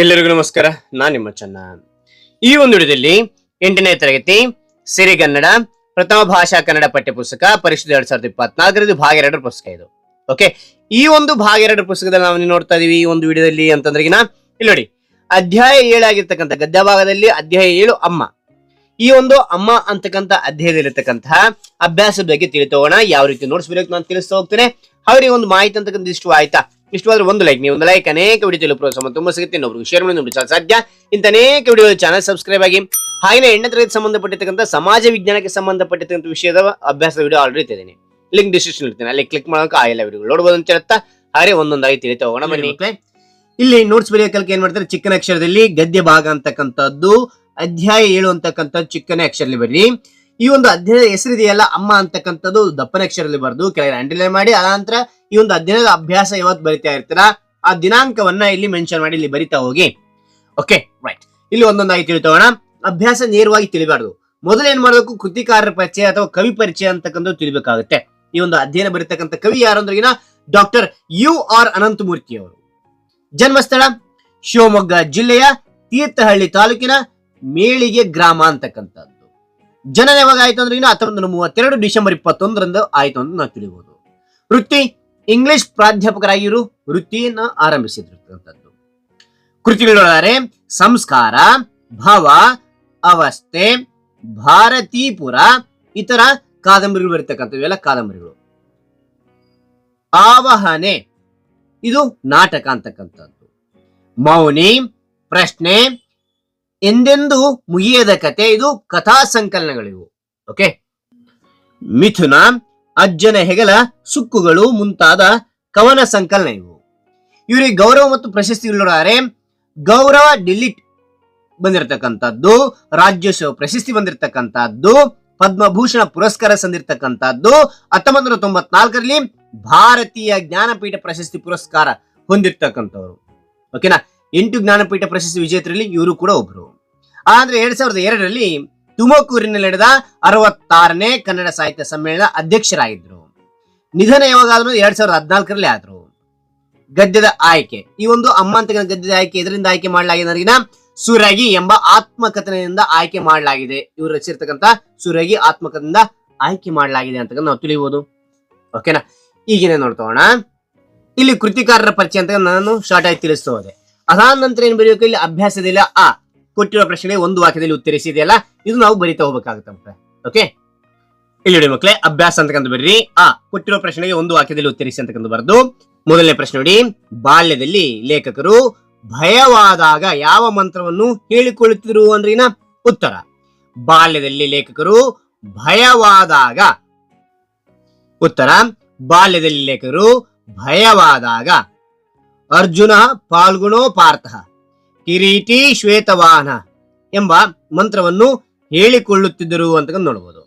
ಎಲ್ಲರಿಗೂ ನಮಸ್ಕಾರ. ನಾನು ನಿಮ್ಮ ಚನ್ನ. ಈ ಒಂದು ವಿಡಿಯೋದಲ್ಲಿ ಎಂಟನೇ ತರಗತಿ ಸಿರಿಗನ್ನಡ ಪ್ರಥಮ ಭಾಷಾ ಕನ್ನಡ ಪಠ್ಯಪುಸ್ತಕ ಪರಿಷತ್ ಎರಡ್ ಸಾವಿರದ ಇಪ್ಪತ್ನಾಲ್ಕರದ್ದು ಭಾಗ ಎರಡರ ಪುಸ್ತಕ ಇದು. ಓಕೆ ಈ ಒಂದು ಭಾಗ ಎರಡರ ಪುಸ್ತಕದಲ್ಲಿ ನಾವು ನೋಡ್ತಾ ಇದೀವಿ ಈ ಒಂದು ವಿಡಿಯೋದಲ್ಲಿ ಅಂತಂದ್ರೆ ಇಲ್ಲಿ ನೋಡಿ. ಅಧ್ಯಾಯ ಏಳಾಗಿರ್ತಕ್ಕಂಥ ಗದ್ಯ ಭಾಗದಲ್ಲಿ ಅಧ್ಯಾಯ ಏಳು ಅಮ್ಮ. ಈ ಒಂದು ಅಮ್ಮ ಅಂತಕ್ಕಂಥ ಅಧ್ಯಾಯದಲ್ಲಿರ್ತಕ್ಕಂತಹ ಅಭ್ಯಾಸದ ಬಗ್ಗೆ ತಿಳಿತೋಗೋಣ. ಯಾವ ರೀತಿ ನೋಟ್ಸ್ ಬರೆಯೋಕೆ ನಾನು ತಿಳಿಸ್ತಾ ಹೋಗ್ತೇನೆ. ಅವರಿಗೆ ಒಂದು ಮಾಹಿತಿ ಅಂತಕ್ಕಂಥ ಇಷ್ಟು ಆಯ್ತಾ? ಇಷ್ಟವಾದ್ರೆ ಒಂದು ಲೈಕ್ ನೀವು ಒಂದು ಲೈಕ್ ಅನೇಕ ವಿಡಿಯೋ ಪ್ರೋತ್ಸಾಹ ತುಂಬ ಸಿಗುತ್ತೆ. ಇನ್ನೊಬ್ರಿಗೆ ಶೇರ್ ಮಾಡಿ ನೋಡಿ ಸಾಧ್ಯ. ಇಂತ ಅನೇಕ ವಿಡಿಯೋ ಚಾನಲ್ ಸಬ್ಸ್ಕ್ರೈಬ್ ಆಗಿ ಹಾಗೆ ಎಣ್ಣೆ ತರಗತಿ ಸಂಬಂಧಪಟ್ಟಿರ್ತಕ್ಕಂಥ ಸಮಾಜ ವಿಜ್ಞಾನಕ್ಕೆ ಸಂಬಂಧಪಟ್ಟಿರ್ತಕ್ಕಂಥ ವಿಷಯದ ಅಭ್ಯಾಸದ ವಿಡಿಯೋ ಆಲ್ರೆಡಿ ಇದ್ದೀನಿ ಲಿಂಕ್ ಡಿಸ್ಕ್ರಿಪ್ಷನ್ ಇರ್ತೀನಿ ಅಲ್ಲಿ ಕ್ಲಿಕ್ ಮಾಡೋಕೆ ಆ ಎಲ್ಲ ವಿಡಿಯೋ ನೋಡ್ಬೋದು ಅಂತ ಹಾಗೆ ಒಂದೊಂದಾಗಿ ತಿಳಿತಾ ಹೋಗೋಣ. ಬನ್ನಿ. ಇಲ್ಲಿ ನೋಟ್ಸ್ ಬರೆಯೋಕಲ್ಕೆ ಏನ್ ಮಾಡ್ತಾರೆ? ಚಿಕ್ಕನ ಅಕ್ಷರದಲ್ಲಿ ಗದ್ಯ ಭಾಗ ಅಂತಕ್ಕಂಥದ್ದು, ಅಧ್ಯಾಯ ಏಳು ಅಂತಕ್ಕಂಥ ಚಿಕ್ಕನ ಅಕ್ಷರದಲ್ಲಿ ಬರ್ರಿ ಈ ಒಂದು ಅಧ್ಯಾಯದ ಹೆಸರಿದೆಯಲ್ಲ ಅಮ್ಮ ಅಂತಕ್ಕಂಥದ್ದು ದಪ್ಪನ ಅಕ್ಷರದಲ್ಲಿ ಬರೆದು ಕೆಳಗೆ ಅಂಡರ್ಲೈನ್ ಮಾಡಿ. ಅನಂತರ ಈ ಒಂದು ಅಧ್ಯಯನದ ಅಭ್ಯಾಸ ಯಾವತ್ತು ಬರಿತಾ ಇರ್ತೀರ, ಆ ದಿನಾಂಕವನ್ನ ಇಲ್ಲಿ ಮೆನ್ಷನ್ ಮಾಡಿ, ಇಲ್ಲಿ ಬರಿತಾ ಹೋಗಿ. ಓಕೆ ರೈಟ್ ಇಲ್ಲಿ ಒಂದೊಂದಾಗಿ ತಿಳಿತೋಣ ಅಭ್ಯಾಸ ನೇರವಾಗಿ ತಿಳಿಬಾರ್ದು. ಮೊದಲು ಏನ್ ಮಾಡಬೇಕು? ಕೃತಿಕಾರರ ಪರಿಚಯ ಅಥವಾ ಕವಿ ಪರಿಚಯ ಅಂತಕ್ಕಂಥದ್ದು ತಿಳಿಬೇಕಾಗುತ್ತೆ. ಈ ಒಂದು ಅಧ್ಯಯನ ಬರೀತಕ್ಕಂಥ ಕವಿ ಯಾರು ಅಂದ್ರಗಿನ ಡಾಕ್ಟರ್ ಯು ಆರ್ ಅನಂತಮೂರ್ತಿ ಅವರು. ಜನ್ಮಸ್ಥಳ? ಶಿವಮೊಗ್ಗ ಜಿಲ್ಲೆಯ ತೀರ್ಥಹಳ್ಳಿ ತಾಲೂಕಿನ ಮೇಳಿಗೆ ಗ್ರಾಮ ಅಂತಕ್ಕಂಥದ್ದು. ಜನನ ಯಾವಾಗ ಆಯ್ತು ಅಂದ್ರೆ ಹತ್ತೊಂಬತ್ತು ಮೂವತ್ತೆರಡು ಡಿಸೆಂಬರ್ ಇಪ್ಪತ್ತೊಂದರಂದು ಆಯ್ತು ಅಂತ ನಾವು ತಿಳಿಬಹುದು ವೃತ್ತಿ? ಇಂಗ್ಲಿಷ್ ಪ್ರಾಧ್ಯಾಪಕರಾಗಿರು ವೃತ್ತಿಯನ್ನ ಆರಂಭಿಸಿರ್ತಕ್ಕಂಥದ್ದು ಕೃತಿಗಳಾದರೆ ಸಂಸ್ಕಾರ, ಭವ, ಅವಸ್ಥೆ, ಭಾರತೀಪುರ, ಇತರ ಕಾದಂಬರಿಗಳು ಬರ್ತಕ್ಕಂಥವು ಇವೆಲ್ಲ ಕಾದಂಬರಿಗಳು. ಆವಹನೆ, ಇದು ನಾಟಕ ಅಂತಕ್ಕಂಥದ್ದು. ಮೌನಿ, ಪ್ರಶ್ನೆ, ಎಂದೆಂದು ಮುಗಿಯದ ಕತೆ, ಇದು ಕಥಾ ಸಂಕಲನಗಳಿವು. ಓಕೆ ಮಿಥುನ ಅಜ್ಜನ ಹೆಗಲ, ಸುಕ್ಕುಗಳು ಮುಂತಾದ ಕವನ ಸಂಕಲನ ಇವು. ಇವರಿಗೆ ಗೌರವ ಮತ್ತು ಪ್ರಶಸ್ತಿಗಳಾರೆ ಗೌರವ ಡಿಲಿಟ್ ಬಂದಿರತಕ್ಕಂಥದ್ದು ರಾಜ್ಯೋತ್ಸವ ಪ್ರಶಸ್ತಿ ಬಂದಿರತಕ್ಕಂಥದ್ದು, ಪದ್ಮಭೂಷಣ ಪುರಸ್ಕಾರ ಸಂದಿರ್ತಕ್ಕಂಥದ್ದು ಹತ್ತೊಂಬತ್ತು ನೂರ ತೊಂಬತ್ನಾಲ್ಕರಲ್ಲಿ ಭಾರತೀಯ ಜ್ಞಾನಪೀಠ ಪ್ರಶಸ್ತಿ ಪುರಸ್ಕಾರ ಹೊಂದಿರ್ತಕ್ಕಂಥವ್ರು. ಓಕೆನಾ ಎಂಟು ಜ್ಞಾನಪೀಠ ಪ್ರಶಸ್ತಿ ವಿಜೇತರಲ್ಲಿ ಇವರು ಕೂಡ ಒಬ್ರು. ಆದ್ರೆ ಎರಡ್ ಸಾವಿರದ ಎರಡರಲ್ಲಿ ತುಮಕೂರಿನಲ್ಲಿ ನಡೆದ ಅರವತ್ತಾರನೇ ಕನ್ನಡ ಸಾಹಿತ್ಯ ಸಮ್ಮೇಳನ ಅಧ್ಯಕ್ಷರಾಗಿದ್ದರು ನಿಧನ ಯಾವಾಗಾದ್ರೂ ಎರಡ್ ಸಾವಿರದ ಹದಿನಾಲ್ಕರಲ್ಲಿ ಆದ್ರು. ಗದ್ಯದ ಆಯ್ಕೆ. ಈ ಒಂದು ಅಮ್ಮಂತಗನ ಗದ್ಯದ ಆಯ್ಕೆ ಇದರಿಂದ ಆಯ್ಕೆ ಮಾಡಲಾಗಿದೆ ಸುರಗಿ ಎಂಬ ಆತ್ಮಕಥನದಿಂದ ಆಯ್ಕೆ ಮಾಡಲಾಗಿದೆ. ಇವರು ರಚಿಸಿರ್ತಕ್ಕಂಥ ಸುರಗಿ ಆತ್ಮಕಥನದಿಂದ ಆಯ್ಕೆ ಮಾಡಲಾಗಿದೆ ಅಂತ ನಾವು ತಿಳಿಯಬಹುದು ಓಕೆನಾ? ಈಗಿನ ನೋಡ್ತೋಣ. ಇಲ್ಲಿ ಕೃತಿಕಾರರ ಪರಿಚಯ ಅಂತ ನಾನು ಶಾರ್ಟ್ ಆಗಿ ತಿಳಿಸ್ತಾ ಹೋದೆ. ಅದಾದ ನಂತರ ಏನ್ ಬರೆಯೋಕೆ ಇಲ್ಲಿ ಅಭ್ಯಾಸದಿಲ್ಲ ಆ ಕೊಟ್ಟಿರೋ ಪ್ರಶ್ನೆಗೆ ಒಂದು ವಾಕ್ಯದಲ್ಲಿ ಉತ್ತರಿಸಿದೆಯಲ್ಲ, ಇದು ನಾವು ಬರಿತಾ ಹೋಗ್ಬೇಕಾಗುತ್ತೆ ಓಕೆ ಇಲ್ಲಿ ನೋಡಿ ಮಕ್ಕಳೇ, ಅಭ್ಯಾಸ ಅಂತಕ್ಕಂಥ ಬರ್ರಿ. ಆ, ಕೊಟ್ಟಿರೋ ಪ್ರಶ್ನೆಗೆ ಒಂದು ವಾಕ್ಯದಲ್ಲಿ ಉತ್ತರಿಸಿ ಅಂತಕ್ಕಂಥ ಬರೆದು, ಮೊದಲನೇ ಪ್ರಶ್ನೆ ನೋಡಿ. ಬಾಲ್ಯದಲ್ಲಿ ಲೇಖಕರು ಭಯವಾದಾಗ ಯಾವ ಮಂತ್ರವನ್ನು ಹೇಳಿಕೊಳ್ಳುತ್ತಿರು ಅಂದ್ರಿನ ಉತ್ತರ. ಬಾಲ್ಯದಲ್ಲಿ ಲೇಖಕರು ಭಯವಾದಾಗ ಉತ್ತರ. ಬಾಲ್ಯದಲ್ಲಿ ಲೇಖಕರು ಭಯವಾದಾಗ ಅರ್ಜುನ ಪಾಲ್ಗುಣೋ ಪಾರ್ಥ. ಕಿರೀಟಿ ಶ್ವೇತವಾಹನ ಎಂಬ ಮಂತ್ರವನ್ನು ಹೇಳಿಕೊಳ್ಳುತ್ತಿದ್ದರು ಅಂತ ನೋಡಬಹುದು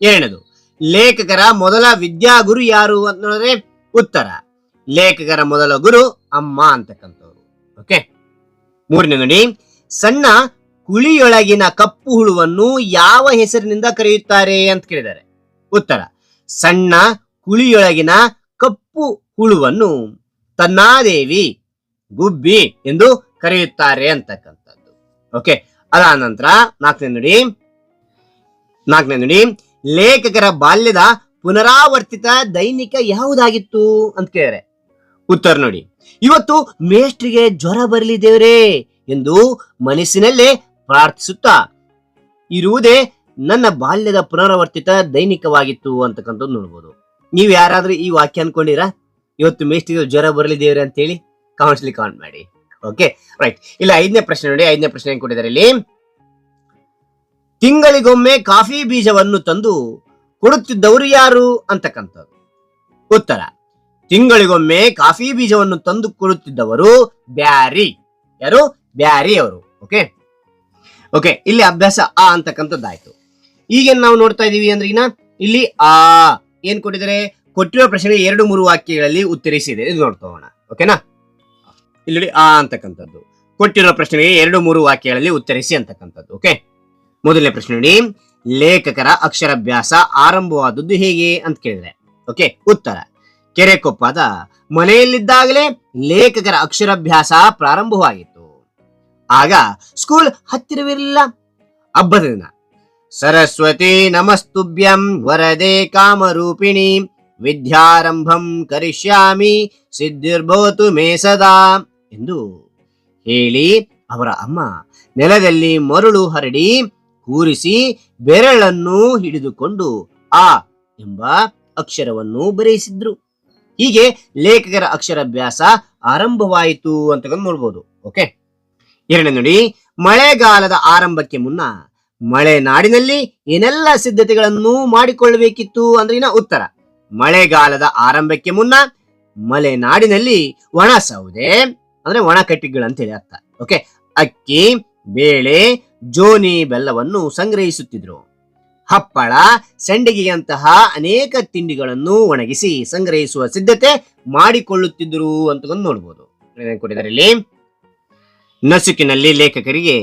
ಎರಡನೇದು, ಲೇಖಕರ ಮೊದಲ ವಿದ್ಯಾಗುರು ಯಾರು ಅಂತ ನೋಡಿದ್ರೆ ಉತ್ತರ. ಲೇಖಕರ ಮೊದಲ ಗುರು ಅಮ್ಮ ಅಂತಕ್ಕಂಥವ್ರು ಓಕೆ ಮೂರನೇ ನೋಡಿ, ಸಣ್ಣ ಕುಳಿಯೊಳಗಿನ ಕಪ್ಪು ಹುಳುವನ್ನು ಯಾವ ಹೆಸರಿನಿಂದ ಕರೆಯುತ್ತಾರೆ ಅಂತ ಕೇಳಿದ್ದಾರೆ. ಉತ್ತರ, ಸಣ್ಣ ಕುಳಿಯೊಳಗಿನ ಕಪ್ಪು ಹುಳುವನ್ನು ತನ್ನಾದೇವಿ ಗುಬ್ಬಿ ಎಂದು ಕರೆಯುತ್ತಾರೆ ಅಂತಕ್ಕಂಥದ್ದು. ಓಕೆ ಅದಾದ ನಂತರ ನಾಲ್ಕನೇ ನುಡಿ ನಾಲ್ಕನೇ ನುಡಿ, ಲೇಖಕರ ಬಾಲ್ಯದ ಪುನರಾವರ್ತಿತ ದೈನಿಕ ಯಾವುದಾಗಿತ್ತು ಅಂತ ಕೇಳಿದರೆ, ಉತ್ತರ ನೋಡಿ. ಇವತ್ತು ಮೇಷ್ಟ್ರಿಗೆ ಜ್ವರ ಬರಲಿ ದೇವರೇ ಎಂದು ಮನಸ್ಸಿನಲ್ಲೇ ಪ್ರಾರ್ಥಿಸುತ್ತಾ, ಇರುವುದೇ ನನ್ನ ಬಾಲ್ಯದ ಪುನರಾವರ್ತಿತ ದೈನಿಕವಾಗಿತ್ತು ಅಂತಕ್ಕಂಥದ್ದು ನೋಡ್ಬೋದು. ನೀವು ಯಾರಾದ್ರೂ ಈ ವಾಕ್ಯ ಅನ್ಕೊಂಡಿರಾ? ಇವತ್ತು ಮೇಷ್ಟಿಗೆ ಜ್ವರ ಬರಲಿ ದೇವ್ರೆ ಅಂತ ಹೇಳಿ ಕಾಮೆಂಟ್ಸ್ ಅಲ್ಲಿ ಕಾಮೆಂಟ್ ಮಾಡಿ. ಓಕೆ ರೈಟ್ ಇಲ್ಲ, ಐದನೇ ಪ್ರಶ್ನೆ ನೋಡಿ, ಐದನೇ ಪ್ರಶ್ನೆ ಏನ್ ಕೊಟ್ಟಿದ್ದಾರೆ ಇಲ್ಲಿ? ತಿಂಗಳಿಗೊಮ್ಮೆ ಕಾಫಿ ಬೀಜವನ್ನು ತಂದು ಕೊಡುತ್ತಿದ್ದವರು ಯಾರು ಅಂತಕ್ಕಂಥದ್ದು? ಉತ್ತರ, ತಿಂಗಳಿಗೊಮ್ಮೆ ಕಾಫಿ ಬೀಜವನ್ನು ತಂದು ಕೊಡುತ್ತಿದ್ದವರು ಬ್ಯಾರಿ. ಯಾರು? ಬ್ಯಾರಿ ಅವರು. ಓಕೆ ಓಕೆ ಇಲ್ಲಿ ಅಭ್ಯಾಸ ಆ ಅಂತಕ್ಕಂಥದ್ದಾಯ್ತು. ಈಗ ನಾವು ನೋಡ್ತಾ ಇದೀವಿ ಅಂದ್ರೆ ಇಲ್ಲಿ ಆ, ಏನ್ ಕೊಟ್ಟಿದ್ದಾರೆ? ಕೊಟ್ಟಿರೋ ಪ್ರಶ್ನೆಗೆ ಎರಡು ಮೂರು ವಾಕ್ಯಗಳಲ್ಲಿ ಉತ್ತರಿಸಿದೆ. ಇದು ನೋಡ್ಕೋಣ ಓಕೆನಾ ಇಲ್ಲಿ ಆ ಅಂತಕ್ಕಂಥದ್ದು. ಕೊಟ್ಟಿರೋ ಪ್ರಶ್ನೆಗೆ ಎರಡು ಮೂರು ವಾಕ್ಯಗಳಲ್ಲಿ ಉತ್ತರಿಸಿ ಅಂತಕ್ಕಂಥದ್ದು ಓಕೆ ಮೊದಲನೇ ಪ್ರಶ್ನೆ ನೋಡಿ. ಲೇಖಕರ ಅಕ್ಷರಾಭ್ಯಾಸ ಆರಂಭವಾದದ್ದು ಹೇಗೆ ಅಂತ ಕೇಳಿದ್ರೆ ಓಕೆ ಉತ್ತರ. ಕೆರೆಕೊಪ್ಪದ ಮನೆಯಲ್ಲಿದ್ದಾಗಲೇ ಲೇಖಕರ ಅಕ್ಷರಾಭ್ಯಾಸ ಪ್ರಾರಂಭವಾಗಿತ್ತು. ಆಗ ಸ್ಕೂಲ್ ಹತ್ತಿರವಿರಲಿಲ್ಲ. ಹಬ್ಬದ ದಿನ. ಸರಸ್ವತಿ ನಮಸ್ತುಭ್ಯಂ ವರದೆ ಕಾಮರೂಪಿಣಿ, ವಿದ್ಯಾರಂಭಂ ಕರಿಷ್ಯಾಮಿ, ಸಿದ್ಧಿರ್ಭವತು ಮೇ ಸದಾ. ಎಂದು ಹೇಳಿ ಅವರ ಅಮ್ಮ ನೆಲದಲ್ಲಿ ಮರಳು ಹರಡಿ ಕೂರಿಸಿ ಬೆರಳನ್ನು ಹಿಡಿದುಕೊಂಡು ಆ ಎಂಬ ಅಕ್ಷರವನ್ನು ಬರೆಯಿಸಿದ್ರು. ಹೀಗೆ ಲೇಖಕರ ಅಕ್ಷರಾಭ್ಯಾಸ ಆರಂಭವಾಯಿತು ಅಂತ ನೋಡ್ಬೋದು. ಓಕೆ? ಎರಡನೇ ನೋಡಿ, ಮಳೆಗಾಲದ ಆರಂಭಕ್ಕೆ ಮುನ್ನ ಮಳೆನಾಡಿನಲ್ಲಿ ಏನೆಲ್ಲ ಸಿದ್ಧತೆಗಳನ್ನು ಮಾಡಿಕೊಳ್ಳಬೇಕಿತ್ತು ಅಂದ್ರೆ ಇನ್ನ ಉತ್ತರ. ಮಳೆಗಾಲದ ಆರಂಭಕ್ಕೆ ಮುನ್ನ ಮಲೆನಾಡಿನಲ್ಲಿ ಒಣ ಸೌದೆ ಅಂದ್ರೆ ಒಣ ಕಟ್ಟಿಗೆಗಳಂತೇಳಿ ಅರ್ಥ. ಓಕೆ ಅಕ್ಕಿ, ಬೇಳೆ, ಜೋನಿ ಬೆಲ್ಲವನ್ನು ಸಂಗ್ರಹಿಸುತ್ತಿದ್ರು. ಹಪ್ಪಳ, ಸಂಡಿಗೆಯಂತಹ ಅನೇಕ ತಿಂಡಿಗಳನ್ನು ಒಣಗಿಸಿ ಸಂಗ್ರಹಿಸುವ ಸಿದ್ಧತೆ ಮಾಡಿಕೊಳ್ಳುತ್ತಿದ್ದರು ಅಂತ ನೋಡ್ಬೋದು. ಕೊಟ್ಟಿದ್ದಾರೆ ಇಲ್ಲಿ? ನಸುಕಿನಲ್ಲಿ ಲೇಖಕರಿಗೆ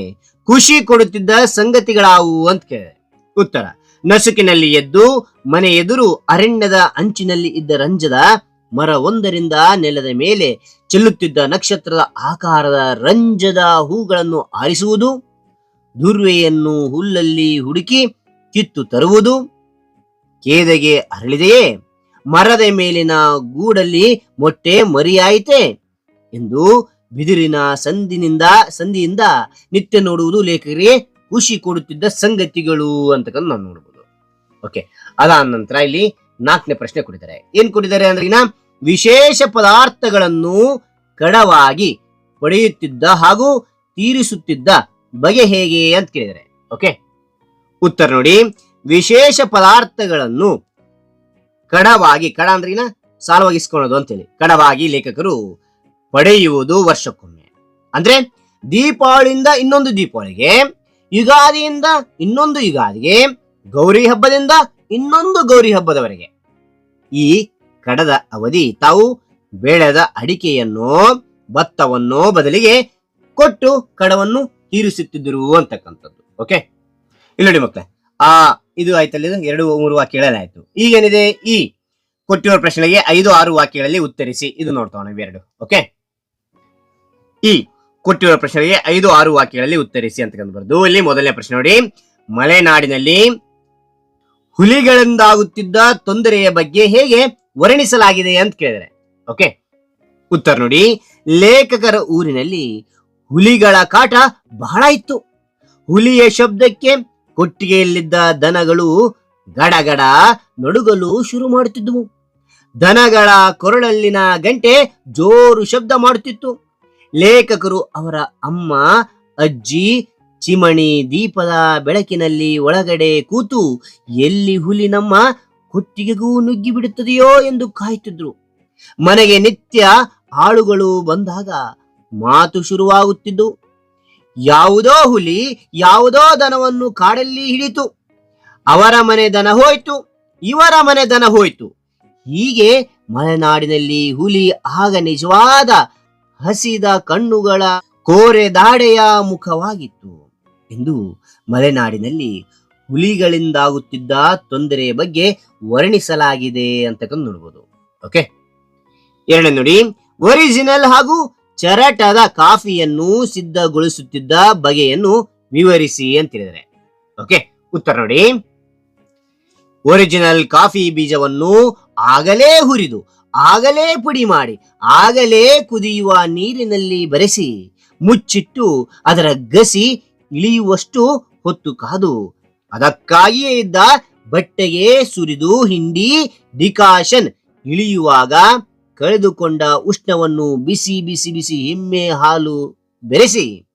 ಖುಷಿ ಕೊಡುತ್ತಿದ್ದ ಸಂಗತಿಗಳಾವು ಅಂತ ಕೇಳಿದೆ ಉತ್ತರ, ನಸುಕಿನಲ್ಲಿ ಎದ್ದು ಮನೆ ಎದುರು ಅರಣ್ಯದ ಅಂಚಿನಲ್ಲಿ ಇದ್ದ ರಂಜದ ಮರ ಒಂದರಿಂದ ನೆಲದ ಮೇಲೆ ಚೆಲ್ಲುತ್ತಿದ್ದ ನಕ್ಷತ್ರದ ಆಕಾರದ ರಂಜದ ಹೂಗಳನ್ನು ಆರಿಸುವುದು, ದುರ್ವೆಯನ್ನು ಹುಲ್ಲಲ್ಲಿ ಹುಡುಕಿ ಕಿತ್ತು ತರುವುದು. ಕೇದಗೆ ಅರಳಿದೆಯೇ, ಮರದ ಮೇಲಿನ ಗೂಡಲ್ಲಿ ಮೊಟ್ಟೆ ಮರಿಯಾಯಿತೆ ಎಂದು ಬಿದಿರಿನ ಸಂದಿನಿಂದ, ಸಂದಿಯಿಂದ ನಿತ್ಯ ನೋಡುವುದು ಲೇಖಕರಿಗೆ ಖುಷಿ ಕೊಡುತ್ತಿದ್ದ ಸಂಗತಿಗಳು ಅಂತಕ್ಕಂಥ ನಾವು ನೋಡಬಹುದು ಓಕೆ ಅದಾದ ನಂತರ ಇಲ್ಲಿ ನಾಲ್ಕನೇ ಪ್ರಶ್ನೆ ಕೊಟ್ಟಿದ್ದಾರೆ. ಏನ್ ಕೊಟ್ಟಿದ್ದಾರೆ ಅಂದ್ರೆ ವಿಶೇಷ ಪದಾರ್ಥಗಳನ್ನು ಕಡವಾಗಿ ಪಡೆಯುತ್ತಿದ್ದ ಹಾಗೂ ತೀರಿಸುತ್ತಿದ್ದ ಬಗೆ ಹೇಗೆ ಅಂತ ಕೇಳಿದರೆ, ಓಕೆ? ಉತ್ತರ ನೋಡಿ. ವಿಶೇಷ ಪದಾರ್ಥಗಳನ್ನು ಕಡವಾಗಿ, ಕಡ ಅಂದ್ರೆ ಸಾಲವಾಗಿಸ್ಕೊಳ್ಳೋದು ಅಂತೇಳಿ. ಕಡವಾಗಿ ಲೇಖಕರು ಪಡೆಯುವುದು ವರ್ಷಕ್ಕೊಮ್ಮೆ. ಅಂದ್ರೆ ದೀಪಾವಳಿಯಿಂದ ಇನ್ನೊಂದು ದೀಪಾವಳಿಗೆ, ಯುಗಾದಿಯಿಂದ ಇನ್ನೊಂದು ಯುಗಾದಿಗೆ, ಗೌರಿ ಹಬ್ಬದಿಂದ ಇನ್ನೊಂದು ಗೌರಿ ಹಬ್ಬದವರೆಗೆ. ಈ ಕಡದ ಅವಧಿ, ತಾವು ಬೆಳೆದ ಅಡಿಕೆಯನ್ನು, ಭತ್ತವನ್ನು ಬದಲಿಗೆ ಕೊಟ್ಟು ಕಡವನ್ನು ತೀರಿಸುತ್ತಿದ್ದರು ಅಂತಕ್ಕಂಥದ್ದು. ಓಕೆ ಇಲ್ಲಿ ನೋಡಿ ಮಕ್ಕಳೇ, ಆ, ಇದು ಆಯ್ತಲ್ಲ ಎರಡು, ಮೂರು ವಾಕ್ಯಗಳಲ್ಲಿ ಆಯ್ತು. ಈಗೇನಿದೆ? ಈ ಕೊಟ್ಟಿರುವ ಪ್ರಶ್ನೆಗೆ ಐದು, ಆರು ವಾಕ್ಯಗಳಲ್ಲಿ ಉತ್ತರಿಸಿ, ಇದು ನೋಡ್ತಾವ ಇವೆರಡು. ಓಕೆ ಈ ಕೊಟ್ಟಿರುವ ಪ್ರಶ್ನೆಗೆ ಐದು, ಆರು ವಾಕ್ಯಗಳಲ್ಲಿ ಉತ್ತರಿಸಿ ಅಂತ ಬರ್ದು. ಇಲ್ಲಿ ಮೊದಲನೇ ಪ್ರಶ್ನೆ ನೋಡಿ, ಮಲೆನಾಡಿನಲ್ಲಿ ಹುಲಿಗಳಿಂದಾಗುತ್ತಿದ್ದ ತೊಂದರೆಯ ಬಗ್ಗೆ ಹೇಗೆ ವರ್ಣಿಸಲಾಗಿದೆ ಅಂತ ಕೇಳಿದರೆ ಓಕೆ ಉತ್ತರ ನೋಡಿ, ಲೇಖಕರ ಊರಿನಲ್ಲಿ ಹುಲಿಗಳ ಕಾಟ ಬಹಳ ಇತ್ತು. ಹುಲಿಯ ಶಬ್ದಕ್ಕೆ ಕೊಟ್ಟಿಗೆಯಲ್ಲಿದ್ದ ದನಗಳು ಗಡಗಡ ನಡುಗಲು ಶುರು ಮಾಡುತ್ತಿದ್ದವು. ದನಗಳ ಕೊರಳಲ್ಲಿನ ಗಂಟೆ ಜೋರು ಶಬ್ದ ಮಾಡುತ್ತಿತ್ತು. ಲೇಖಕರು ಅವರ ಅಮ್ಮ, ಅಜ್ಜಿ, ಚಿಮಣಿ ದೀಪದ ಬೆಳಕಿನಲ್ಲಿ ಒಳಗಡೆ ಕೂತು, ಎಲ್ಲಿ ಹುಲಿ ನಮ್ಮ ಕುತ್ತಿಗೆಗೂ ನುಗ್ಗಿ ಬಿಡುತ್ತದೆಯೋ ಎಂದು ಕಾಯುತ್ತಿದ್ರು ಮನೆಗೆ ನಿತ್ಯ ಆಳುಗಳು ಬಂದಾಗ ಮಾತು ಶುರುವಾಗುತ್ತಿದ್ದು, ಯಾವುದೋ ಹುಲಿ, ಯಾವುದೋ ದನವನ್ನು ಕಾಡಲ್ಲಿ ಹಿಡಿತು. ಅವರ ಮನೆ ದನ ಹೋಯ್ತು, ಇವರ ಮನೆ ದನ ಹೋಯ್ತು. ಹೀಗೆ ಮಲೆನಾಡಿನಲ್ಲಿ ಹುಲಿ ಆಗ ನಿಜವಾದ ಹಸಿದ ಕಣ್ಣುಗಳ ಕೋರೆ ದಾಡೆಯ ಮುಖವಾಗಿತ್ತು ಎಂದು ಮಲೆನಾಡಿನಲ್ಲಿ ಹುಲಿಗಳಿಂದಾಗುತ್ತಿದ್ದ ತೊಂದರೆಯ ಬಗ್ಗೆ ವರ್ಣಿಸಲಾಗಿದೆ ಅಂತಕ್ಕಂಥ ನೋಡ್ಬೋದು. ಓಕೆ ಎರಡನೇ ನೋಡಿ ಒರಿಜಿನಲ್ ಹಾಗೂ ಚರಟದ ಕಾಫಿಯನ್ನು ಸಿದ್ಧಗೊಳಿಸುತ್ತಿದ್ದ ಬಗೆಯನ್ನು ವಿವರಿಸಿ ಅಂತ ಹೇಳಿದರೆ ಓಕೆ ಉತ್ತರ ನೋಡಿ. ಒರಿಜಿನಲ್ ಕಾಫಿ ಬೀಜವನ್ನು ಆಗಲೇ ಹುರಿದು, ಆಗಲೇ ಪುಡಿ ಮಾಡಿ, ಆಗಲೇ ಕುದಿಯುವ ನೀರಿನಲ್ಲಿ ಬರೆಸಿ, ಮುಚ್ಚಿಟ್ಟು ಅದರ ಗಸಿ ಇಳಿಯುವಷ್ಟು ಹೊತ್ತು ಕಾದು ಅದಕ್ಕಾಗಿಯೇ ಇದ್ದ ಬಟ್ಟೆಗೆ ಸುರಿದು ಹಿಂಡಿ ಡಿಕಾಷನ್ ಇಳಿಯುವಾಗ ಕಳೆದುಕೊಂಡ ಉಷ್ಣವನ್ನು ಬಿಸಿ ಬಿಸಿ ಬಿಸಿ ಎಮ್ಮೆ ಹಾಲು ಬೆರೆಸಿ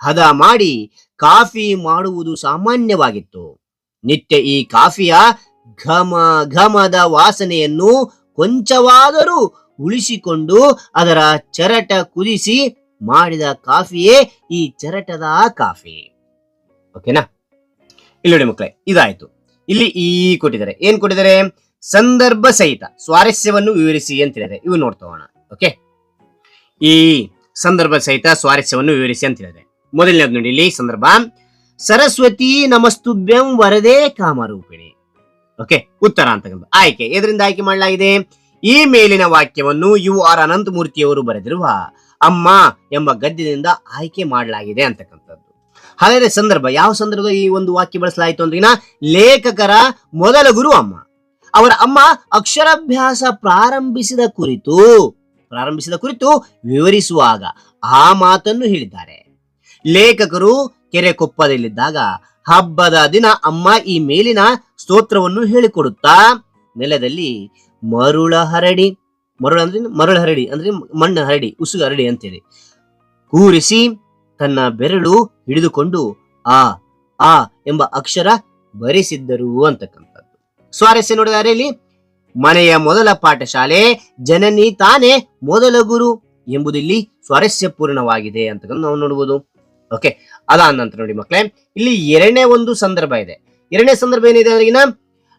ಹದ ಮಾಡಿ ಕಾಫಿ ಮಾಡುವುದು ಸಾಮಾನ್ಯವಾಗಿತ್ತು. ನಿತ್ಯ ಈ ಕಾಫಿಯ ಘಮ ಘಮದ ವಾಸನೆಯನ್ನು ಕೊಂಚವಾದರೂ ಉಳಿಸಿಕೊಂಡು ಅದರ ಚರಟ ಕುದಿಸಿ ಮಾಡಿದ ಕಾಫಿಯೇ ಈ ಚರಟದ ಕಾಫಿ. ಓಕೆನಾ? ಇಲ್ಲಿ ನೋಡಿ ಮಕ್ಕಳೇ, ಇದಾಯ್ತು. ಇಲ್ಲಿ ಈ ಕೊಟ್ಟಿದ್ದಾರೆ. ಏನ್ ಕೊಟ್ಟಿದ್ದಾರೆ? ಸಂದರ್ಭ ಸಹಿತ ಸ್ವಾರಸ್ಯವನ್ನು ವಿವರಿಸಿ ಅಂತ ಹೇಳಿದ್ದಾರೆ ಇವು ನೋಡ್ತೋಣ ಓಕೆ ಈ ಸಂದರ್ಭ ಸಹಿತ ಸ್ವಾರಸ್ಯವನ್ನು ವಿವರಿಸಿ ಅಂತ ಹೇಳಿದ್ರೆ ಮೊದಲನೇದು ನೋಡಿ ಇಲ್ಲಿ ಸಂದರ್ಭ. ಸರಸ್ವತಿ ನಮಸ್ತುಭ್ಯಂ ವರದೇ ಕಾಮರೂಪಿಣಿ. ಓಕೆ ಉತ್ತರ ಅಂತಕ್ಕಂಥ ಆಯ್ಕೆ. ಇದರಿಂದ ಆಯ್ಕೆ ಮಾಡಲಾಗಿದೆ? ಈ ಮೇಲಿನ ವಾಕ್ಯವನ್ನು ಯು ಆರ್ ಅನಂತಮೂರ್ತಿಯವರು ಬರೆದಿರುವ ಅಮ್ಮ ಎಂಬ ಗದ್ಯದಿಂದ ಆಯ್ಕೆ ಮಾಡಲಾಗಿದೆ ಅಂತಕ್ಕಂಥದ್ದು ಹಾಗಾದ್ರೆ ಸಂದರ್ಭ, ಯಾವ ಸಂದರ್ಭ ಈ ಒಂದು ವಾಕ್ಯ ಬಳಸಲಾಯಿತು ಅಂದ್ರೆ ಲೇಖಕರ ಮೊದಲ ಗುರು ಅಮ್ಮ. ಅವರ ಅಮ್ಮ ಅಕ್ಷರಾಭ್ಯಾಸ ಪ್ರಾರಂಭಿಸಿದ ಕುರಿತು ಪ್ರಾರಂಭಿಸಿದ ಕುರಿತು ವಿವರಿಸುವಾಗ ಆ ಮಾತನ್ನು ಹೇಳಿದ್ದಾರೆ. ಲೇಖಕರು ಕೆರೆಕೊಪ್ಪದಲ್ಲಿದ್ದಾಗ ಹಬ್ಬದ ದಿನ ಅಮ್ಮ ಈ ಮೇಲಿನ ಸ್ತೋತ್ರವನ್ನು ಹೇಳಿಕೊಡುತ್ತಾ, ನೆಲದಲ್ಲಿ ಮರುಳ ಹರಡಿ, ಮರುಳ ಅಂದ್ರೆ ಮರುಳ ಹರಡಿ ಅಂದ್ರೆ ಮಣ್ಣು ಹರಡಿ, ಉಸುಗು ಹರಡಿ ಅಂತೇಳಿ ಕೂರಿಸಿ ತನ್ನ ಬೆರಳು ಹಿಡಿದುಕೊಂಡು ಆ ಆ ಎಂಬ ಅಕ್ಷರ ಬರೆಸಿದ್ದರು ಅಂತಕ್ಕಂಥದ್ದು. ಸ್ವಾರಸ್ಯ ನೋಡಿದರೆ ಇಲ್ಲಿ ಮನೆಯ ಮೊದಲ ಪಾಠಶಾಲೆ, ಜನನಿ ತಾನೇ ಮೊದಲ ಗುರು ಎಂಬುದು ಇಲ್ಲಿ ಸ್ವಾರಸ್ಯಪೂರ್ಣವಾಗಿದೆ ಅಂತ ನಾವು ನೋಡಬಹುದು ಓಕೆ ಅದಾದ ನಂತರ ನೋಡಿ ಮಕ್ಕಳೇ ಇಲ್ಲಿ ಎರಡನೇ ಒಂದು ಸಂದರ್ಭ ಇದೆ. ಎರಡನೇ ಸಂದರ್ಭ ಏನಿದೆ ಅಂದ್ರೆ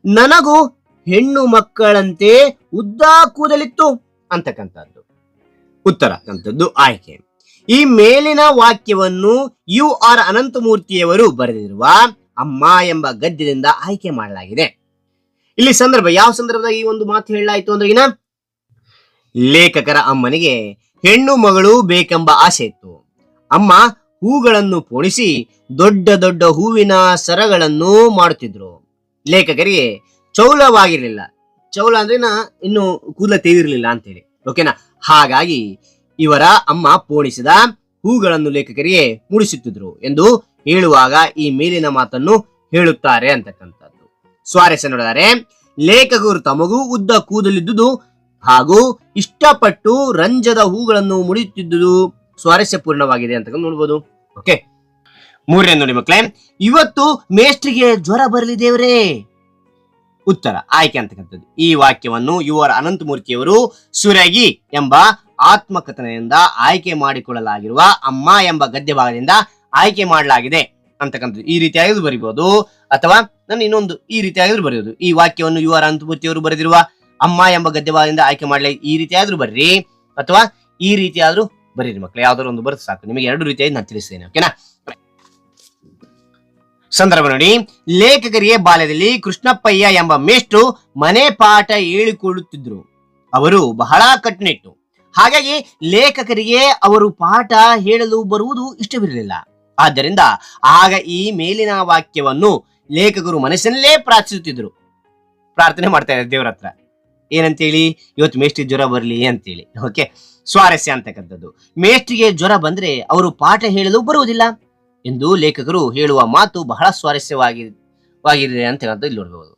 ನನಗೂ ಹೆಣ್ಣು ಮಕ್ಕಳಂತೆ ಉದ್ದ ಕೂದಲಿತ್ತು ಅಂತಕ್ಕಂಥದ್ದು. ಉತ್ತರ ಅಂತದ್ದು ಆಯ್ಕೆ. ಈ ಮೇಲಿನ ವಾಕ್ಯವನ್ನು ಯು ಆರ್ ಅನಂತಮೂರ್ತಿಯವರು ಬರೆದಿರುವ ಅಮ್ಮ ಎಂಬ ಗದ್ಯದಿಂದ ಆಯ್ಕೆ ಮಾಡಲಾಗಿದೆ. ಇಲ್ಲಿ ಸಂದರ್ಭ, ಯಾವ ಸಂದರ್ಭದಾಗ ಈ ಒಂದು ಮಾತು ಹೇಳಲಾಯಿತು ಅಂದ್ರೆ ಲೇಖಕರ ಅಮ್ಮನಿಗೆ ಹೆಣ್ಣು ಮಗಳು ಬೇಕೆಂಬ ಆಸೆ ಇತ್ತು. ಅಮ್ಮ ಹೂಗಳನ್ನು ಪೋಣಿಸಿ ದೊಡ್ಡ ದೊಡ್ಡ ಹೂವಿನ ಸರಗಳನ್ನು ಮಾಡುತ್ತಿದ್ರು. ಲೇಖಕರಿಗೆ ಚೌಲವಾಗಿರ್ಲಿಲ್ಲ. ಚೌಲ ಅಂದ್ರೆ ಇನ್ನು ಕೂದಲ ತೆಗೆದಿರ್ಲಿಲ್ಲ ಅಂತೇಳಿ. ಓಕೆನಾ ಹಾಗಾಗಿ ಇವರ ಅಮ್ಮ ಪೋಣಿಸಿದ ಹೂಗಳನ್ನು ಲೇಖಕರಿಗೆ ಮೂಡಿಸುತ್ತಿದ್ರು ಎಂದು ಹೇಳುವಾಗ ಈ ಮೇಲಿನ ಮಾತನ್ನು ಹೇಳುತ್ತಾರೆ ಅಂತಕ್ಕಂಥದ್ದು. ಸ್ವಾರಸ್ಯ ನೋಡಿದರೆ, ಲೇಖಕರು ತಮಗೂ ಉದ್ದ ಕೂದಲಿದ್ದುದು ಹಾಗೂ ಇಷ್ಟಪಟ್ಟು ರಂಜದ ಹೂಗಳನ್ನು ಮುಡಿಯುತ್ತಿದ್ದುದು ಸ್ವಾರಸ್ಯಪೂರ್ಣವಾಗಿದೆ ಅಂತ ನೋಡ್ಬೋದು. ಓಕೆ ಮೂರನೇ ನೋಡಿ ಮಕ್ಕಳೇ, ಇವತ್ತು ಮೇಷ್ಟ್ರಿಗೆ ಜ್ವರ ಬರಲಿ ದೇವರೇ! ಉತ್ತರ, ಆಯ್ಕೆ ಅಂತಕ್ಕಂಥದ್ದು. ಈ ವಾಕ್ಯವನ್ನು ಯುವರ್ ಅನಂತಮೂರ್ತಿಯವರು ಸುರಗಿ ಎಂಬ ಆತ್ಮಕಥನದಿಂದ ಆಯ್ಕೆ ಮಾಡಿಕೊಳ್ಳಲಾಗಿರುವ ಅಮ್ಮ ಎಂಬ ಗದ್ಯ ಭಾಗದಿಂದ ಆಯ್ಕೆ ಮಾಡಲಾಗಿದೆ ಅಂತಕ್ಕಂಥದ್ದು. ಈ ರೀತಿಯಾಗಿ ಬರಿಬಹುದು ಅಥವಾ ನಾನು ಇನ್ನೊಂದು ಈ ರೀತಿಯಾಗಿ ಬರೆಯುವುದು ಈ ವಾಕ್ಯವನ್ನು ಯುವ ಆರ್ ಅವರು ಬರೆದಿರುವ ಅಮ್ಮ ಎಂಬ ಗದ್ಯಭಾಗದಿಂದ ಆಯ್ಕೆ ಮಾಡಲಿ ಈ ರೀತಿಯಾದ್ರೂ ಬರ್ರಿ. ಅಥವಾ ಈ ರೀತಿಯಾದ್ರೂ ಬರೀರಿ ಮಕ್ಕಳು. ಯಾವ್ದಾದ್ರು ಒಂದು ಬರೆದು ಸಾಕು. ನಿಮಗೆ ಎರಡು ರೀತಿಯಾಗಿ ನಾನು ತಿಳಿಸ್ತೇನೆ ಓಕೆನಾ ಸಂದರ್ಭ ನೋಡಿ. ಲೇಖಕರಿಗೆ ಬಾಲ್ಯದಲ್ಲಿ ಕೃಷ್ಣಪ್ಪಯ್ಯ ಎಂಬ ಮೇಷ್ಟ್ರು ಮನೆ ಪಾಠ ಹೇಳಿಕೊಳ್ಳುತ್ತಿದ್ರು ಅವರು ಬಹಳ ಕಟ್ಟುನಿಟ್ಟು ಹಾಗಾಗಿ ಲೇಖಕರಿಗೆ ಅವರು ಪಾಠ ಹೇಳಲು ಬರುವುದು ಇಷ್ಟವಿರಲಿಲ್ಲ. ಆದ್ದರಿಂದ ಆಗ ಈ ಮೇಲಿನ ವಾಕ್ಯವನ್ನು ಲೇಖಕರು ಮನಸ್ಸಿನಲ್ಲೇ ಪ್ರಾರ್ಥಿಸುತ್ತಿದ್ರು ಪ್ರಾರ್ಥನೆ ಮಾಡ್ತಾ ಇದ್ದಾರೆ ದೇವರ ಹತ್ರ. ಏನಂತೇಳಿ? ಇವತ್ತು ಮೇಷ್ಟಿಗೆ ಜ್ವರ ಬರಲಿ ಅಂತೇಳಿ. ಓಕೆ ಸ್ವಾರಸ್ಯ ಅಂತಕ್ಕಂಥದ್ದು. ಮೇಷ್ಟಿಗೆ ಜ್ವರ ಬಂದ್ರೆ ಅವರು ಪಾಠ ಹೇಳಲು ಬರುವುದಿಲ್ಲ ಎಂದು ಲೇಖಕರು ಹೇಳುವ ಮಾತು ಬಹಳ ಸ್ವಾರಸ್ಯವಾಗಿ, ವಾಗಿದೆ ಅಂತ ಇಲ್ಲಿ ನೋಡಬಹುದು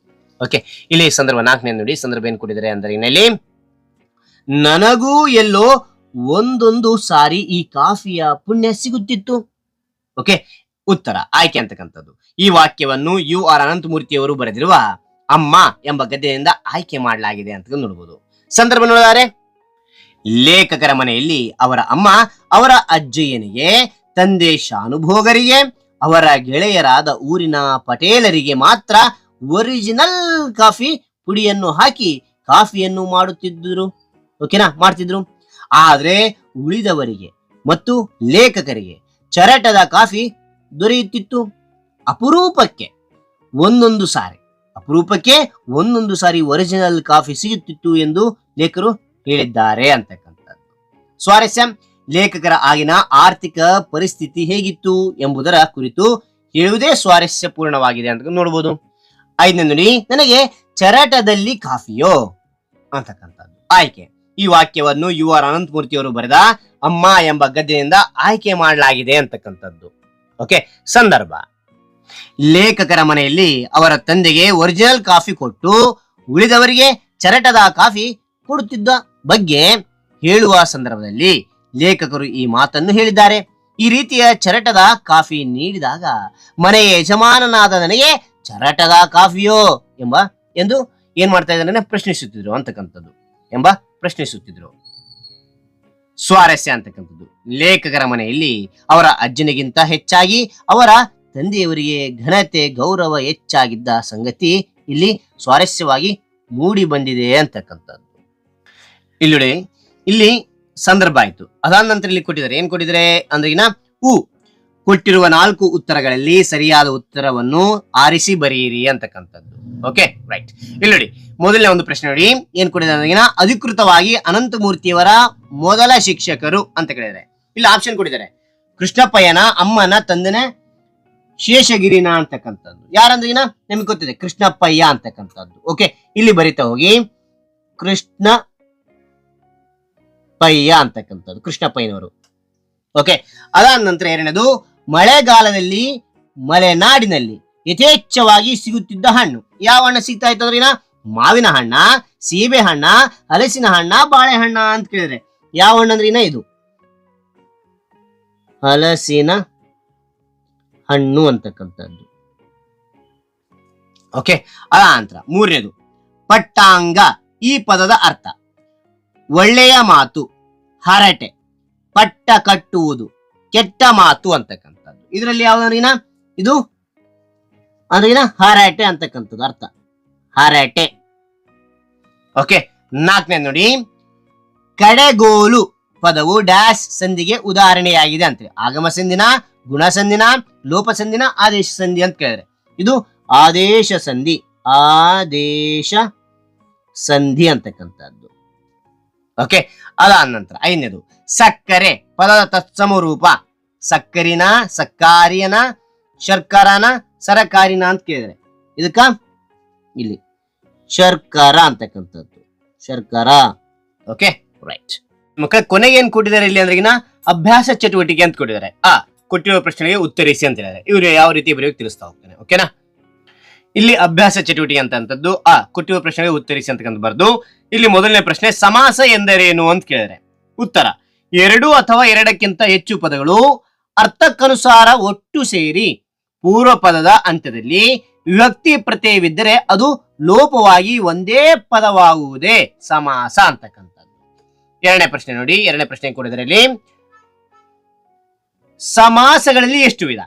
ಓಕೆ ಇಲ್ಲಿ ಸಂದರ್ಭ ನಾಲ್ಕನೇ ನೋಡಿ. ಸಂದರ್ಭ ಏನ್ ಕೊಟ್ಟಿದ್ದಾರೆ ಅಂದ್ರೆ ಇಲ್ಲಿ ನನಗೂ ಎಲ್ಲೋ ಒಂದೊಂದು ಸಾರಿ ಈ ಕಾಫಿಯ ಪುಣ್ಯ ಸಿಗುತ್ತಿತ್ತು. ಓಕೆ, ಉತ್ತರ, ಆಯ್ಕೆ ಅಂತಕ್ಕಂಥದ್ದು. ಈ ವಾಕ್ಯವನ್ನು ಯು ಆರ್ ಅನಂತಮೂರ್ತಿಯವರು ಬರೆದಿರುವ ಅಮ್ಮ ಎಂಬ ಗದ್ಯದಿಂದ ಆಯ್ಕೆ ಮಾಡಲಾಗಿದೆ ಅಂತ ನೋಡಬಹುದು ಸಂದರ್ಭ ನೋಡಿದರೆ. ಲೇಖಕರ ಮನೆಯಲ್ಲಿ ಅವರ ಅಮ್ಮ, ಅವರ ಅಜ್ಜಯ್ಯನಿಗೆ, ತಂದೆ ಶಾನುಭೋಗರಿಗೆ, ಅವರ ಗೆಳೆಯರಾದ ಊರಿನ ಪಟೇಲರಿಗೆ ಮಾತ್ರ ಒರಿಜಿನಲ್ ಕಾಫಿ ಪುಡಿಯನ್ನು ಹಾಕಿ ಕಾಫಿಯನ್ನು ಮಾಡುತ್ತಿದ್ದರು. ಓಕೆನಾ ಮಾಡ್ತಿದ್ರು. ಆದ್ರೆ ಉಳಿದವರಿಗೆ ಮತ್ತು ಲೇಖಕರಿಗೆ ಚರಟದ ಕಾಫಿ ದೊರೆಯುತ್ತಿತ್ತು. ಅಪರೂಪಕ್ಕೆ ಒಂದೊಂದು ಸಾರಿ. ಅಪರೂಪಕ್ಕೆ ಒಂದೊಂದು ಸಾರಿ ಒರಿಜಿನಲ್ ಕಾಫಿ ಸಿಗುತ್ತಿತ್ತು ಎಂದು ಲೇಖಕರು ಹೇಳಿದ್ದಾರೆ ಅಂತಕ್ಕಂಥದ್ದು. ಸ್ವಾರಸ್ಯ, ಲೇಖಕರ ಆಗಿನ ಆರ್ಥಿಕ ಪರಿಸ್ಥಿತಿ ಹೇಗಿತ್ತು ಎಂಬುದರ ಕುರಿತು ಹೇಳುವುದೇ ಸ್ವಾರಸ್ಯಪೂರ್ಣವಾಗಿದೆ ಅಂತ ನೋಡಬಹುದು ಐದನೇ ನೋಡಿ, ನನಗೆ ಚರಟದಲ್ಲಿ ಕಾಫಿಯೋ? ಅಂತಕ್ಕಂಥದ್ದು. ಆಯ್ಕೆ. ಈ ವಾಕ್ಯವನ್ನು ಯು ಆರ್ ಅನಂತಮೂರ್ತಿಯವರು ಬರೆದ ಅಮ್ಮ ಎಂಬ ಗದ್ಯದಿಂದ ಆಯ್ಕೆ ಮಾಡಲಾಗಿದೆ ಅಂತಕ್ಕಂಥದ್ದು. ಓಕೆ ಸಂದರ್ಭ. ಲೇಖಕರ ಮನೆಯಲ್ಲಿ ಅವರ ತಂದೆಗೆ ಒರಿಜಿನಲ್ ಕಾಫಿ ಕೊಟ್ಟು ಉಳಿದವರಿಗೆ ಚರಟದ ಕಾಫಿ ಕೊಡುತ್ತಿದ್ದ ಬಗ್ಗೆ ಹೇಳುವ ಸಂದರ್ಭದಲ್ಲಿ ಲೇಖಕರು ಈ ಮಾತನ್ನು ಹೇಳಿದ್ದಾರೆ. ಈ ರೀತಿಯ ಚರಟದ ಕಾಫಿ ನೀಡಿದಾಗ ಮನೆಯ ಯಜಮಾನನಾದ ನನಗೆ ಚರಟದ ಕಾಫಿಯೋ ಎಂಬ, ಎಂದು ಏನ್ ಮಾಡ್ತಾ ಇದ್ದಾರೆ ಪ್ರಶ್ನಿಸುತ್ತಿದ್ರು ಅಂತಕ್ಕಂಥದ್ದು. ಎಂಬ ಪ್ರಶ್ನಿಸುತ್ತಿದ್ರು ಸ್ವಾರಸ್ಯ ಅಂತಕ್ಕಂಥದ್ದು ಲೇಖಕರ ಮನೆಯಲ್ಲಿ ಅವರ ಅಜ್ಜನಿಗಿಂತ ಹೆಚ್ಚಾಗಿ ಅವರ ತಂದೆಯವರಿಗೆ ಘನತೆ, ಗೌರವ ಹೆಚ್ಚಾಗಿದ್ದ ಸಂಗತಿ ಇಲ್ಲಿ ಸ್ವಾರಸ್ಯವಾಗಿ ಮೂಡಿ ಬಂದಿದೆ ಅಂತಕ್ಕಂಥದ್ದು ಇಲ್ಲಿ ಇಲ್ಲಿ ಸಂದರ್ಭ ಆಯ್ತು. ಅದಾದ ನಂತರ ಇಲ್ಲಿ ಕೊಟ್ಟಿದ್ದಾರೆ. ಏನ್ ಕೊಟ್ಟಿದ್ದಾರೆ ಅಂದ್ರೆ ಉ ಕೊಟ್ಟಿರುವ ನಾಲ್ಕು ಉತ್ತರಗಳಲ್ಲಿ ಸರಿಯಾದ ಉತ್ತರವನ್ನು ಆರಿಸಿ ಬರೆಯಿರಿ ಅಂತಕ್ಕಂಥದ್ದು. ಓಕೆ ರೈಟ್ ಇಲ್ಲಿ ನೋಡಿ, ಮೊದಲನೇ ಒಂದು ಪ್ರಶ್ನೆ ನೋಡಿ. ಏನ್ ಕೊಟ್ಟಿದ್ದಾರೆ ಅಧಿಕೃತವಾಗಿ ಅನಂತಮೂರ್ತಿಯವರ ಮೊದಲ ಶಿಕ್ಷಕರು ಅಂತ ಕೇಳಿದ್ದಾರೆ. ಇಲ್ಲಿ ಆಪ್ಷನ್ ಕೊಟ್ಟಿದ್ದಾರೆ. ಕೃಷ್ಣಪ್ಪಯ್ಯನ ಅಮ್ಮನ ತಂದೆನ ಶೇಷಗಿರಿನ ಅಂತಕ್ಕಂಥದ್ದು. ಯಾರಂದ್ರೆ ಏನ ನಿಮ್ಗೆ ಗೊತ್ತಿದೆ, ಕೃಷ್ಣಪ್ಪಯ್ಯ ಅಂತಕ್ಕಂಥದ್ದು. ಓಕೆ ಇಲ್ಲಿ ಬರಿತಾ ಹೋಗಿ. ಕೃಷ್ಣ ಪಯ್ಯ ಅಂತಕ್ಕಂಥದ್ದು, ಕೃಷ್ಣಪ್ಪಯ್ಯನವರು. ಓಕೆ ಅದಾದ ನಂತರ ಎರಡನೇದು ಮಳೆಗಾಲದಲ್ಲಿ ಮಲೆನಾಡಿನಲ್ಲಿ ಯಥೇಚ್ಛವಾಗಿ ಸಿಗುತ್ತಿದ್ದ ಹಣ್ಣು. ಯಾವ ಹಣ್ಣು ಸಿಗ್ತಾ ಇತ್ತು ಅಂದ್ರೆ ಮಾವಿನ ಹಣ್ಣ, ಸೀಬೆ ಹಣ್ಣ, ಹಲಸಿನ ಹಣ್ಣ ಬಾಳೆಹಣ್ಣ ಅಂತ ಕೇಳಿದ್ರೆ ಯಾವ ಹಣ್ಣು ಅಂದ್ರೆ ಇನ್ನ ಇದು? ಹಲಸಿನ ಹಣ್ಣು ಅಂತಕ್ಕಂಥದ್ದು. ಓಕೆ, ಅದ ನಂತರ ಮೂರನೇದು, ಪಟ್ಟಾಂಗ. ಈ ಪದದ ಅರ್ಥ, ಒಳ್ಳೆಯ ಮಾತು, ಹರಟೆ, ಪಟ್ಟ ಕಟ್ಟುವುದು, ಕೆಟ್ಟ ಮಾತು ಅಂತಕ್ಕಂಥದ್ದು. ಇದರಲ್ಲಿ ಯಾವ್ದಂದ್ರಿನ ಇದು? ಅಂದ್ರಿನ ಹಾರಾಟೆ ಅಂತಕ್ಕಂಥದ್ದು ಅರ್ಥ. ಹಾರಾಟೆ. ಓಕೆ ನಾಲ್ಕನೇ ನೋಡಿ. ಕಡೆಗೋಲು ಪದವು ಡ್ಯಾಶ್ ಸಂಧಿಗೆ ಉದಾಹರಣೆಯಾಗಿದೆ ಅಂತ ಆಗಮ ಸಂಧಿನ, ಗುಣ ಸಂಧಿನ, ಲೋಪ ಸಂಧಿನ, ಆದೇಶ ಸಂಧಿ ಅಂತ ಕೇಳಿದ್ರೆ. ಇದು ಆದೇಶ ಸಂಧಿ ಆದೇಶ ಸಂಧಿ ಅಂತಕ್ಕಂಥದ್ದು. ಓಕೆ ಅದಾದ ನಂತರ ಐದನೇದು. ಸಕ್ಕರೆ ಪದದ ತತ್ಸಮ ರೂಪ ಸಕ್ಕರಿನ, ಸಕ್ಕಾರಿಯನ, ಶರ್ಕರನ, ಸರಕಾರಿನ ಅಂತ ಕೇಳಿದ್ರೆ ಇದಕ್ಕ ಇಲ್ಲಿ ಶರ್ಕರ ಅಂತಕ್ಕಂಥದ್ದು. ಶರ್ಕರ. ಓಕೆ ರೈಟ್ ಮಕ್ಕಳ, ಕೊನೆಗೆ ಏನ್ ಕೊಟ್ಟಿದ್ದಾರೆ ಇಲ್ಲಿ ಅಂದ್ರೆ ಅಭ್ಯಾಸ ಚಟುವಟಿಕೆ ಅಂತ ಕೊಟ್ಟಿದ್ದಾರೆ. ಆ, ಕೊಟ್ಟಿರುವ ಪ್ರಶ್ನೆಗೆ ಉತ್ತರಿಸಿ ಅಂತ ಹೇಳಿದ್ದಾರೆ. ಇವರು ಯಾವ ರೀತಿ ಬರೆಯೋಕೆ ತಿಳಿಸ್ತಾ ಹೋಗ್ತಾನೆ ಓಕೆನಾ ಇಲ್ಲಿ ಅಭ್ಯಾಸ ಚಟುವಟಿಕೆ ಅಂತಂತದ್ದು ಆ, ಕೊಟ್ಟಿರುವ ಪ್ರಶ್ನೆಗೆ ಉತ್ತರಿಸಿ ಅಂತಕ್ಕಂಥ ಬರ್ದು, ಇಲ್ಲಿ ಮೊದಲನೇ ಪ್ರಶ್ನೆ, ಸಮಾಸ ಎಂದರೇನು ಅಂತ ಕೇಳಿದ್ರೆ ಉತ್ತರ. ಎರಡು ಅಥವಾ ಎರಡಕ್ಕಿಂತ ಹೆಚ್ಚು ಪದಗಳು ಅರ್ಥಕ್ಕನುಸಾರ ಒಟ್ಟು ಸೇರಿ ಪೂರ್ವ ಪದದ ಅಂತ್ಯದಲ್ಲಿ ವಿಭಕ್ತಿ ಪ್ರತ್ಯಯವಿದ್ದರೆ ಅದು ಲೋಪವಾಗಿ ಒಂದೇ ಪದವಾಗುವುದೇ ಸಮಾಸ ಅಂತಕ್ಕಂಥದ್ದು. ಎರಡನೇ ಪ್ರಶ್ನೆ ನೋಡಿ, ಎರಡನೇ ಪ್ರಶ್ನೆ ಇಲ್ಲಿ ಸಮಾಸಗಳಲ್ಲಿ ಎಷ್ಟು ವಿಧ?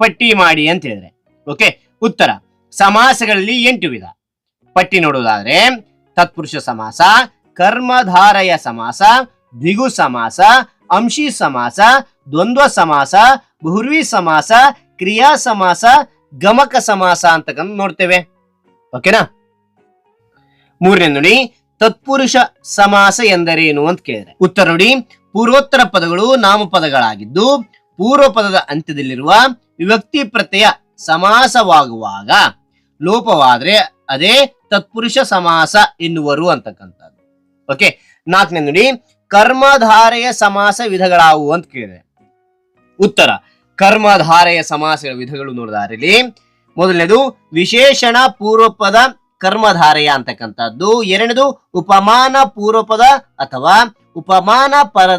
ಪಟ್ಟಿ ಮಾಡಿ ಅಂತ ಹೇಳಿದ್ರೆ ಓಕೆ ಉತ್ತರ, ಸಮಾಸಗಳಲ್ಲಿ ಎಂಟು ವಿಧ. ಪಟ್ಟಿ ನೋಡುವುದಾದ್ರೆ, ತತ್ಪುರುಷ ಸಮಾಸ, ಕರ್ಮಧಾರಯ ಸಮಾಸ ದ್ವಿಗು ಸಮಾಸ ಅಂಶಿ ಸಮಾಸ, ದ್ವಂದ್ವ ಸಮಾಸ, ಬಹುರ್ವಿ ಸಮಾಸ, ಕ್ರಿಯಾ ಸಮಾಸ, ಗಮಕ ಸಮಾಸ ಅಂತಕ್ಕಂಥ ನೋಡ್ತೇವೆ. ಓಕೆನಾ? ಮೂರನೇ ನೋಡಿ, ತತ್ಪುರುಷ ಸಮಾಸ ಎಂದರೇನು ಅಂತ ಕೇಳಿದ್ರೆ. ಉತ್ತರ ನೋಡಿ, ಪೂರ್ವೋತ್ತರ ಪದಗಳು ನಾಮಪದಗಳಾಗಿದ್ದು ಪೂರ್ವ ಪದದ ಅಂತ್ಯದಲ್ಲಿರುವ ವಿಭಕ್ತಿ ಪ್ರತ್ಯಯ ಸಮಾಸವಾಗುವಾಗ ಲೋಪವಾದ್ರೆ ಅದೇ ತತ್ಪುರುಷ ಸಮಾಸ ಎನ್ನುವರು ಅಂತಕ್ಕಂಥದ್ದು. ಓಕೆ, ನಾಲ್ಕನೇ ನೋಡಿ ಕರ್ಮಧಾರೆಯ ಸಮಾಸ ವಿಧಗಳಾವು ಅಂತ ಕೇಳಿದೆ. ಉತ್ತರ, ಕರ್ಮಧಾರೆಯ ಸಮಾಸಗಳ ವಿಧಗಳು ನೋಡಿದಾರಿಲಿ ಮೊದಲನೇದು, ವಿಶೇಷಣ ಪೂರ್ವಪದ ಕರ್ಮಧಾರೆಯ ಅಂತಕ್ಕಂಥದ್ದು. ಎರಡನೇದು, ಉಪಮಾನ ಪೂರ್ವಪದ ಅಥವಾ ಉಪಮಾನ ಪರ,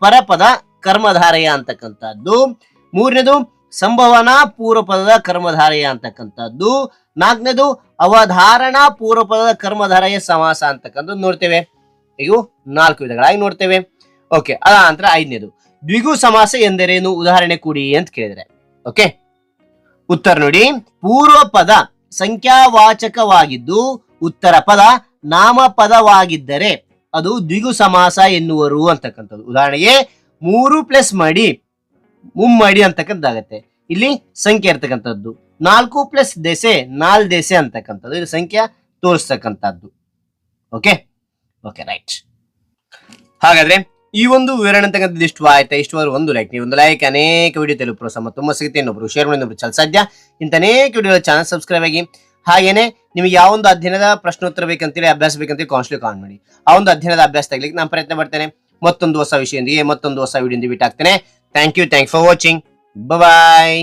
ಪರಪದ ಕರ್ಮಧಾರೆಯ ಅಂತಕ್ಕಂಥದ್ದು. ಮೂರನೇದು, ಸಂಭವನಾ ಪೂರ್ವಪದದ ಕರ್ಮಧಾರೆಯ ಅಂತಕ್ಕಂಥದ್ದು. ನಾಲ್ಕನೇದು, ಅವಧಾರಣಾ ಪೂರ್ವಪದದ ಕರ್ಮಧಾರೆಯ ಸಮಾಸ ಅಂತಕ್ಕಂಥದ್ದು ನೋಡ್ತೇವೆ. ಇವು ನಾಲ್ಕು ವಿಧಗಳಾಗಿ ನೋಡ್ತೇವೆ. ಓಕೆ ಅದ ನಂತರ ಐದನೇದು. ದ್ವಿಗು ಸಮಾಸ ಎಂದರೇನು? ಉದಾಹರಣೆ ಕೊಡಿ ಅಂತ ಕೇಳಿದ್ರೆ. ಓಕೆ ಉತ್ತರ ನೋಡಿ. ಪೂರ್ವ ಪದ ಸಂಖ್ಯಾವಾಚಕವಾಗಿದ್ದು ಉತ್ತರ ಪದ ನಾಮಪದವಾಗಿದ್ದರೆ ಅದು ದ್ವಿಗು ಸಮಾಸ ಎನ್ನುವರು ಅಂತಕ್ಕಂಥದ್ದು. ಉದಾಹರಣೆಗೆ ಮೂರು ಪ್ಲಸ್ ಮಾಡಿ, ಮುಮ್ಮಡಿ ಅಂತಕ್ಕಂಥದ್ದಾಗತ್ತೆ. ಇಲ್ಲಿ ಸಂಖ್ಯೆ ಇರ್ತಕ್ಕಂಥದ್ದು. ನಾಲ್ಕು ಪ್ಲಸ್ ದೆಸೆ ನಾಲ್ ದೆಸೆ ಅಂತಕ್ಕಂಥದ್ದು. ಇದು ಸಂಖ್ಯೆ ತೋರಿಸ್ತಕ್ಕಂಥದ್ದು. ಓಕೆ ಓಕೆ ರೈಟ್ ಹಾಗಾದ್ರೆ ಈ ಒಂದು ವಿವರಣೆ ಅಂತಕ್ಕಂಥದ್ದು ಇಷ್ಟು ಆಯ್ತಾ? ಇಷ್ಟವಾದ ಒಂದು ಲೈಕ್ ನೀವು ಒಂದು ಲೈಕ್ ಅನೇಕ ವಿಡಿಯೋ ತಲುಪರು ಸಮ ತುಂಬ ಸಿಗುತ್ತೆ. ಇನ್ನೊಬ್ರು ಶೇರ್ ಮಾಡಿ, ಇನ್ನೊಬ್ರು ಚಲ ಸಾಧ್ಯ? ಇಂಥ ಅನೇಕ ವಿಡಿಯೋ ಚಾನಲ್ ಸಬ್ಸ್ಕ್ರೈಬ್ ಆಗಿ. ಹಾಗೇನೆ ನಿಮಗೆ ಯಾವ ಒಂದು ಅಧ್ಯಯನದ ಪ್ರಶ್ನೋತ್ತರ ಬೇಕಂತೇಳಿ ಅಭ್ಯಾಸ ಬೇಕಂತೇಳಿ ಕಾನ್ಸ್ಟ್ಲಿ ಕಾಲ್ ಮಾಡಿ. ಆ ಒಂದು ಅಧ್ಯಯನದ ಅಭ್ಯಾಸ ತೆಗಲಿಕ್ಕೆ ನಾನು ಪ್ರಯತ್ನ ಪಡ್ತೇನೆ. ಮತ್ತೊಂದು ಹೊಸ ವಿಷಯದೊಂದಿಗೆ, ಮತ್ತೊಂದು ಹೊಸ ವಿಡಿಯೋದಿಂದ ಬಿಟ್ಟು ಹಾಕ್ತೇನೆ thank you thank for watching bye